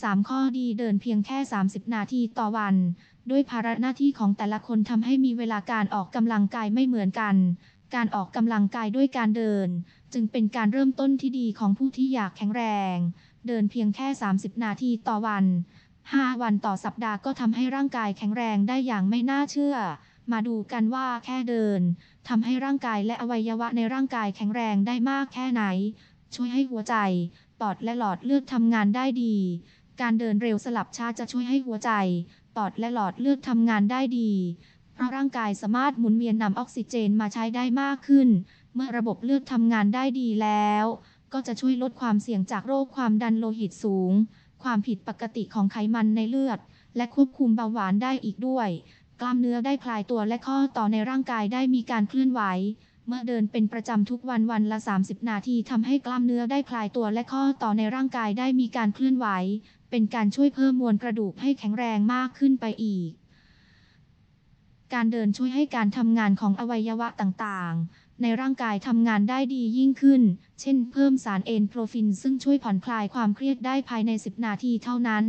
3 ข้อดีเดินเพียงแค่ 30 นาทีต่อวัน ด้วยภาระหน้าที่ของแต่ละคนทำให้มีเวลาการออกกำลังกายไม่เหมือนกัน การออกกำลังกายด้วยการเดิน จึงเป็นการเริ่มต้นที่ดีของผู้ที่อยากแข็งแรง เดินเพียงแค่ 30 นาทีต่อวัน 5 วันต่อสัปดาห์ก็ทำให้ร่างกายแข็งแรงได้อย่างไม่น่าเชื่อ มาดูกันว่าแค่เดินทำให้ร่างกายและอวัยวะในร่างกายแข็งแรงได้มากแค่ไหน ช่วยให้หัวใจ ปอดและหลอดเลือดทำงานได้ดี การเดินเร็วสลับช้าจะช่วยให้หัวใจ ปอดและหลอดเลือดทำงานได้ดี เพราะร่างกายสามารถหมุนเวียนนำออกซิเจนมาใช้ได้มากขึ้น เมื่อระบบเลือดทำงานได้ดีแล้ว ก็จะช่วยลดความเสี่ยงจากโรคความดันโลหิตสูง ความผิดปกติของไขมันในเลือด และควบคุมเบาหวานได้อีกด้วย กล้ามเนื้อได้คลายตัวและข้อต่อในร่างกายได้มีการเคลื่อนไหวเมื่อเดินเป็นประจำทุกวันวันละ 30 นาทีทำให้กล้ามเนื้อได้คลายตัวและข้อต่อในร่างกายได้มีการเคลื่อนไหว เป็นการช่วยเพิ่มมวลกระดูกให้แข็งแรงมากขึ้นไปอีก การเดินช่วยให้การทำงานของอวัยวะต่างๆ ในร่างกายทำงานได้ดียิ่งขึ้น เช่น เพิ่มสารเอนโทรฟิน ซึ่งช่วยผ่อนคลายความเครียดได้ภายใน 10 นาทีเท่านั้น